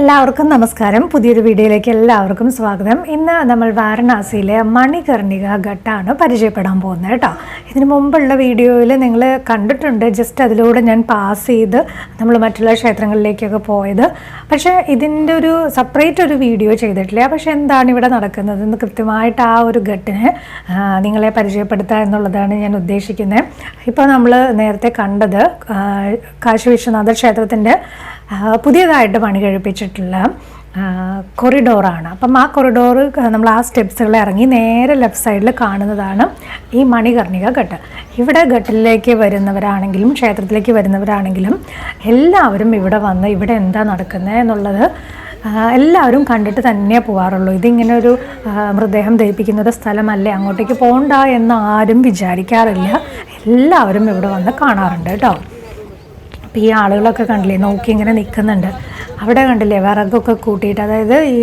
എല്ലാവർക്കും നമസ്കാരം. പുതിയൊരു വീഡിയോയിലേക്ക് എല്ലാവർക്കും സ്വാഗതം. ഇന്ന് നമ്മൾ വാരണാസിയിലെ മണികർണിക ഘട്ടാണ് പരിചയപ്പെടാൻ പോകുന്നത് കേട്ടോ. ഇതിനു മുമ്പുള്ള വീഡിയോയിൽ നിങ്ങൾ കണ്ടിട്ടുണ്ട്. ജസ്റ്റ് അതിലൂടെ ഞാൻ പാസ് ചെയ്ത് നമ്മൾ മറ്റുള്ള ക്ഷേത്രങ്ങളിലേക്കൊക്കെ പോയത്. പക്ഷേ ഇതിന്റെ ഒരു സെപ്പറേറ്റ് ഒരു വീഡിയോ ചെയ്തിട്ടില്ല. പക്ഷേ എന്താണ് ഇവിടെ നടക്കുന്നത്? എന്ന് കൃത്യമായിട്ട് ആ ഒരു ഘട്ടിനെ നിങ്ങളെ പരിചയപ്പെടുത്തുക എന്നുള്ളതാണ് ഞാൻ ഉദ്ദേശിക്കുന്നത്. ഇപ്പോൾ നമ്മൾ നേരത്തെ കണ്ടത് കാശി വിശ്വനാഥ ക്ഷേത്രത്തിന്റെ പുതിയതായിട്ട് പണി കഴിപ്പിച്ചിട്ടുള്ള കൊറിഡോറാണ് അപ്പം ആ കൊറിഡോർ നമ്മൾ ആ സ്റ്റെപ്സുകൾ ഇറങ്ങി നേരെ ലെഫ്റ്റ് സൈഡിൽ കാണുന്നതാണ് ഈ മണികർണിക ഘട്ട്. ഇവിടെ ഘട്ടിലേക്ക് വരുന്നവരാണെങ്കിലും ക്ഷേത്രത്തിലേക്ക് വരുന്നവരാണെങ്കിലും എല്ലാവരും ഇവിടെ വന്ന് ഇവിടെ എന്താ നടക്കുന്നത് എന്നുള്ളത് എല്ലാവരും കണ്ടിട്ട് തന്നെ പോവാറുള്ളൂ. ഇതിങ്ങനെ ഒരു മൃതദേഹം ധരിപ്പിക്കുന്ന ഒരു സ്ഥലമല്ലേ അങ്ങോട്ടേക്ക് പോകണ്ട എന്ന് ആരും വിചാരിക്കാറില്ല. എല്ലാവരും ഇവിടെ വന്ന് കാണാറുണ്ട് കേട്ടോ. അപ്പോൾ ഈ ആളുകളൊക്കെ കണ്ടില്ലേ നോക്കി ഇങ്ങനെ നിൽക്കുന്നുണ്ട് അവിടെ കണ്ടില്ലേ വിറകൊക്കെ കൂട്ടിയിട്ട്. അതായത് ഈ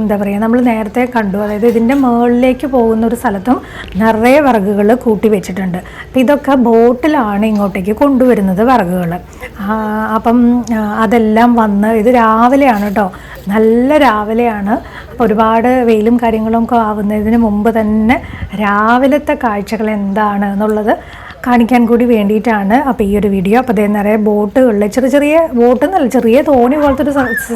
എന്താ പറയുക നമ്മൾ നേരത്തെ കണ്ടു. അതായത് ഇതിന്റെ മുകളിലേക്ക് പോകുന്ന ഒരു സ്ഥലത്തും നിറയെ വിറകുകൾ കൂട്ടി വെച്ചിട്ടുണ്ട്. അപ്പോൾ ഇതൊക്കെ ബോട്ടിലാണ് ഇങ്ങോട്ടേക്ക് കൊണ്ടുവരുന്നത് വിറകുകൾ അപ്പം അതെല്ലാം വന്ന് ഇത് രാവിലെയാണ് കേട്ടോ നല്ല രാവിലെയാണ്. അപ്പോൾ ഒരുപാട് വെയിലും കാര്യങ്ങളും ഒക്കെ ആവുന്നതിന് മുമ്പ് തന്നെ രാവിലത്തെ കാഴ്ചകൾ എന്താണ് എന്നുള്ളത് കാണിക്കാൻ കൂടി വേണ്ടിയിട്ടാണ് അപ്പോൾ ഈ ഒരു വീഡിയോ അപ്പോൾ അതേ നിറയെ ബോട്ടുകളിൽ ചെറിയ ചെറിയ ബോട്ട് എന്നല്ല ചെറിയ തോണി പോലത്തെ ഒരു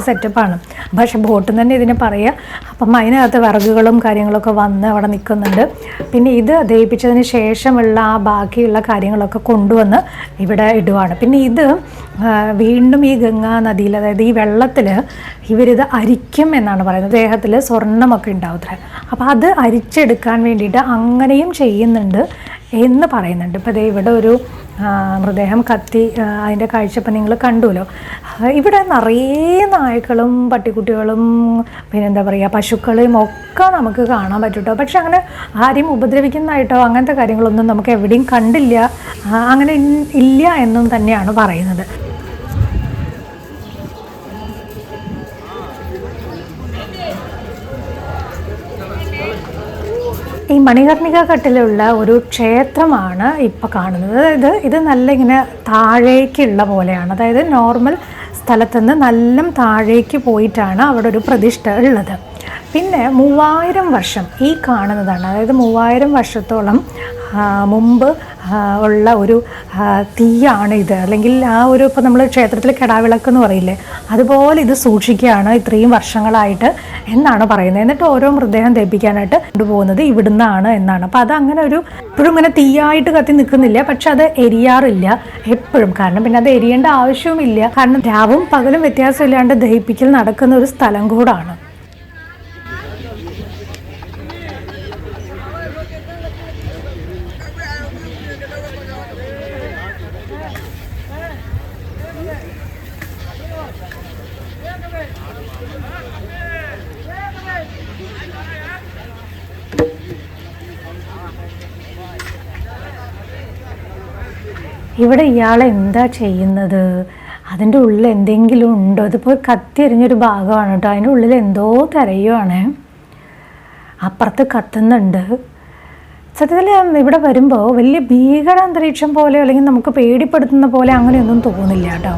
സെറ്റപ്പാണ് പക്ഷേ ബോട്ട് തന്നെ ഇതിനെ പറയുക. അപ്പം അതിനകത്ത് വിറകുകളും കാര്യങ്ങളൊക്കെ വന്ന് അവിടെ നിൽക്കുന്നുണ്ട്. പിന്നെ ഇത് ദഹിപ്പിച്ചതിന് ശേഷമുള്ള ആ ബാക്കിയുള്ള കാര്യങ്ങളൊക്കെ കൊണ്ടുവന്ന് ഇവിടെ ഇടുവാണ്. പിന്നെ ഇത് വീണ്ടും ഈ ഗംഗാ നദിയിൽ അതായത് ഈ വെള്ളത്തിൽ ഇവരിത് അരിക്കും എന്നാണ് പറയുന്നത്. ദേഹത്തിൽ സ്വർണമൊക്കെ ഉണ്ടാവും അപ്പോൾ അത് അരിച്ചെടുക്കാൻ വേണ്ടിയിട്ട് അങ്ങനെയും ചെയ്യുന്നുണ്ട്. എന്ന് പറയുന്നുണ്ട്. ഇപ്പോൾ ദേ ഇവിടെ ഒരു മൃതദേഹം കത്തി അതിന്റെ കാഴ്ച ഇപ്പം നിങ്ങൾ കണ്ടുല്ലോ. ഇവിടെ നിറയെ നായ്ക്കളും പട്ടിക്കുട്ടികളും പിന്നെന്താ പറയുക പശുക്കളെയും ഒക്കെ നമുക്ക് കാണാൻ പറ്റൂട്ടോ. പക്ഷെ അങ്ങനെ ആരെയും ഉപദ്രവിക്കുന്നതായിട്ടോ അങ്ങനത്തെ കാര്യങ്ങളൊന്നും നമുക്ക് എവിടെയും കണ്ടില്ല. അങ്ങനെ ഇല്ല എന്നും തന്നെയാണ് പറയുന്നത്. ഈ മണികർണിക ഘട്ടിലുള്ള ഒരു ക്ഷേത്രമാണ് ഇപ്പോൾ കാണുന്നത്. അതായത് ഇത് നല്ല ഇങ്ങനെ താഴേക്കുള്ള പോലെയാണ്. അതായത് നോർമൽ സ്ഥലത്തുനിന്ന് നല്ല താഴേക്ക് പോയിട്ടാണ് അവിടെ ഒരു പ്രതിഷ്ഠ ഉള്ളത്. പിന്നെ മൂവായിരം വർഷം ഈ കാണുന്നതാണ്. അതായത് മൂവായിരം വർഷത്തോളം മുമ്പ് ഉള്ള ഒരു തീയാണ് ഇത്. അല്ലെങ്കിൽ ആ ഒരു ഇപ്പോൾ നമ്മൾ ക്ഷേത്രത്തിൽ കെടാവിളക്ക് എന്ന് പറയില്ലേ അതുപോലെ ഇത് സൂക്ഷിക്കുകയാണ് ഇത്രയും വർഷങ്ങളായിട്ട് എന്നാണ് പറയുന്നത്. എന്നിട്ട് ഓരോ മൃതദേഹം ദഹിപ്പിക്കാനായിട്ട് കൊണ്ടുപോകുന്നത് ഇവിടുന്നാണ് എന്നാണ്. അപ്പോൾ അത് അങ്ങനെ ഒരു ഇപ്പോഴും ഇങ്ങനെ തീയായിട്ട് കത്തി നിൽക്കുന്നില്ല. പക്ഷെ അത് എരിയാറില്ല എപ്പോഴും. കാരണം പിന്നെ അത് എരിയേണ്ട ആവശ്യവുമില്ല. കാരണം രാവും പകലും വ്യത്യാസമില്ലാണ്ട് ദഹിപ്പിക്കൽ നടക്കുന്ന ഒരു സ്ഥലം കൂടാണ്. ഇവിടെ ഇയാൾ എന്താ ചെയ്യുന്നത്? അതിന്റെ ഉള്ളിൽ എന്തെങ്കിലും ഉണ്ടോ? ഇതിപ്പോൾ കത്തി എറിഞ്ഞൊരു ഭാഗമാണ് കേട്ടോ. അതിന്റെ ഉള്ളിൽ എന്തോ തിരയുവാണ് അപ്പുറത്ത് കത്തുന്നുണ്ട്. സത്യത്തിൽ ഇവിടെ വരുമ്പോൾ വലിയ ഭീകര അന്തരീക്ഷം പോലെ അല്ലെങ്കിൽ നമുക്ക് പേടിപ്പെടുത്തുന്ന പോലെ അങ്ങനെയൊന്നും തോന്നില്ല കേട്ടോ.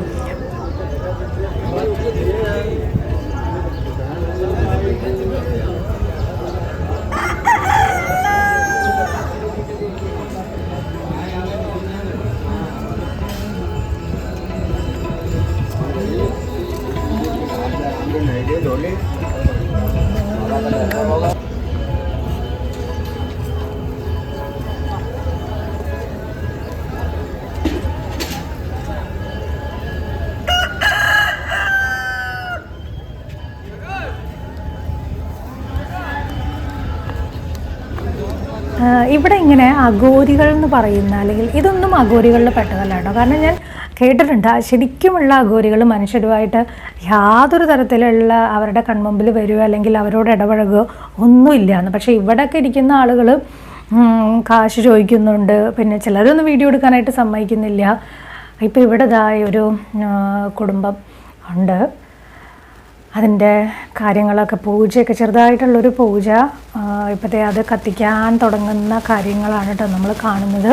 ആ, ഇവിടെ ഇങ്ങനെ അഗോരികൾ എന്ന് പറയുന്ന അല്ലെങ്കിൽ ഇതൊന്നും അഗോരികളിൽ പെട്ടതല്ല കേട്ടോ കാരണം ഞാൻ കേട്ടിട്ടുണ്ട് ശരിക്കുമുള്ള അഗോരികൾ മനുഷ്യരുമായിട്ട് യാതൊരു തരത്തിലുള്ള അവരുടെ കൺമുമ്പിൽ വരുക അല്ലെങ്കിൽ അവരോട് ഇടപഴകുകയോ ഒന്നുമില്ല എന്ന് പക്ഷേ ഇവിടെയൊക്കെ ഇരിക്കുന്ന ആളുകൾ കാശ് ചോദിക്കുന്നുണ്ട്. പിന്നെ ചിലരൊന്നും വീഡിയോ എടുക്കാനായിട്ട് സമ്മതിക്കുന്നില്ല. ഇപ്പോൾ ഇവിടെ ഒരു കുടുംബം ഉണ്ട്. അതിന്റെ കാര്യങ്ങളൊക്കെ പൂജയൊക്കെ ചെറുതായിട്ടുള്ളൊരു പൂജ. ഇപ്പോഴത്തെ അത് കത്തിക്കാൻ തുടങ്ങുന്ന കാര്യങ്ങളാണ് കേട്ടോ നമ്മൾ കാണുന്നത്.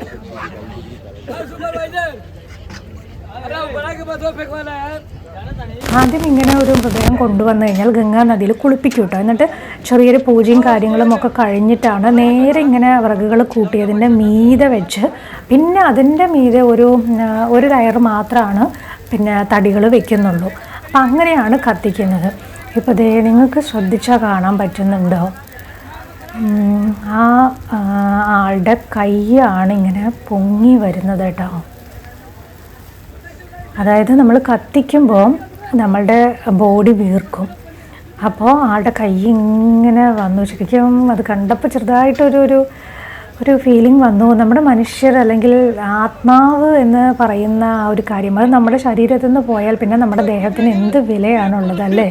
ആദ്യം ഇങ്ങനെ ഒരു മൃതദേഹം കൊണ്ടുവന്നു കഴിഞ്ഞാൽ ഗംഗാ നദിയിൽ കുളിപ്പിക്കും കേട്ടോ എന്നിട്ട് ചെറിയൊരു പൂജയും കാര്യങ്ങളും ഒക്കെ കഴിഞ്ഞിട്ടാണ് നേരെ ഇങ്ങനെ വിറകുകൾ കൂട്ടിയതിന്റെ മീതെ വെച്ച് പിന്നെ അതിന്റെ മീതെ ഒരു ഒരു ടയർ മാത്രമാണ് പിന്നെ തടികൾ വെക്കുന്നുള്ളൂ. അപ്പം അങ്ങനെയാണ് കത്തിക്കുന്നത്. ഇപ്പോൾ ദേ നിങ്ങൾക്ക് ശ്രദ്ധിച്ചാൽ കാണാൻ പറ്റുന്നുണ്ടോ? ആ ആളുടെ കൈയാണ് ഇങ്ങനെ പൊങ്ങി വരുന്നത് കേട്ടോ. അതായത് നമ്മൾ കത്തിക്കുമ്പോൾ നമ്മളുടെ ബോഡി വീർക്കും. അപ്പോൾ ആളുടെ കൈ ഇങ്ങനെ വന്നു. ശരിക്കും അത് കണ്ടപ്പോൾ ചെറുതായിട്ടൊരു ഒരു ഒരു ഫീലിംഗ് വന്നു. നമ്മുടെ മനുഷ്യർ അല്ലെങ്കിൽ ആത്മാവ് എന്ന് പറയുന്ന ആ ഒരു കാര്യം അത് നമ്മുടെ ശരീരത്തിൽ നിന്ന് പോയാൽ പിന്നെ നമ്മുടെ ദേഹത്തിന് എന്ത് വിലയാണുള്ളത് അല്ലേ?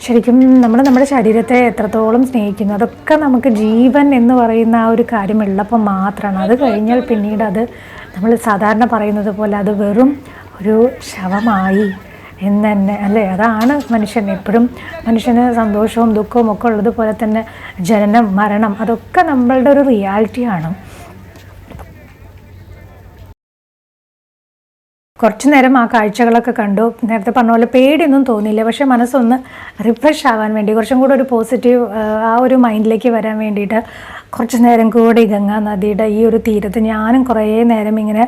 ശരിക്കും നമ്മൾ നമ്മുടെ ശരീരത്തെ എത്രത്തോളം സ്നേഹിക്കുന്നു അതൊക്കെ നമുക്ക് ജീവൻ എന്ന് പറയുന്ന ആ ഒരു കാര്യം ഉള്ളപ്പോൾ മാത്രമാണ് അത് കഴിഞ്ഞാൽ പിന്നീട് അത് നമ്മൾ സാധാരണ പറയുന്നത് പോലെ അത് വെറും ഒരു ശവമായി എന്ന് തന്നെ അല്ലേ? അതാണ് മനുഷ്യൻ. എപ്പോഴും മനുഷ്യന് സന്തോഷവും ദുഃഖവും ഒക്കെ ഉള്ളതുപോലെ തന്നെ ജനനം മരണം അതൊക്കെ നമ്മളുടെ ഒരു റിയാലിറ്റിയാണ് കുറച്ച് നേരം ആ കാഴ്ചകളൊക്കെ കണ്ടു. നേരത്തെ പറഞ്ഞ പോലെ പേടിയൊന്നും തോന്നിയില്ല. പക്ഷേ മനസ്സൊന്ന് റിഫ്രഷ് ആവാൻ വേണ്ടി കുറച്ചും കൂടെ ഒരു പോസിറ്റീവ് ആ ഒരു മൈൻഡിലേക്ക് വരാൻ വേണ്ടിയിട്ട് കുറച്ച് നേരം കൂടി ഗംഗാ നദിയുടെ ഈ ഒരു തീരത്ത് ഞാനും കുറേ നേരം ഇങ്ങനെ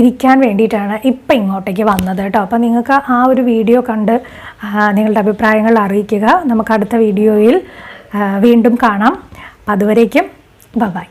ഇരിക്കാൻ വേണ്ടിയിട്ടാണ് ഇപ്പം ഇങ്ങോട്ടേക്ക് വന്നത് കേട്ടോ. അപ്പം നിങ്ങൾക്ക് ആ ഒരു വീഡിയോ കണ്ട് നിങ്ങളുടെ അഭിപ്രായങ്ങൾ അറിയിക്കുക. നമുക്ക് അടുത്ത വീഡിയോയിൽ വീണ്ടും കാണാം. അതുവരേക്കും ബൈ.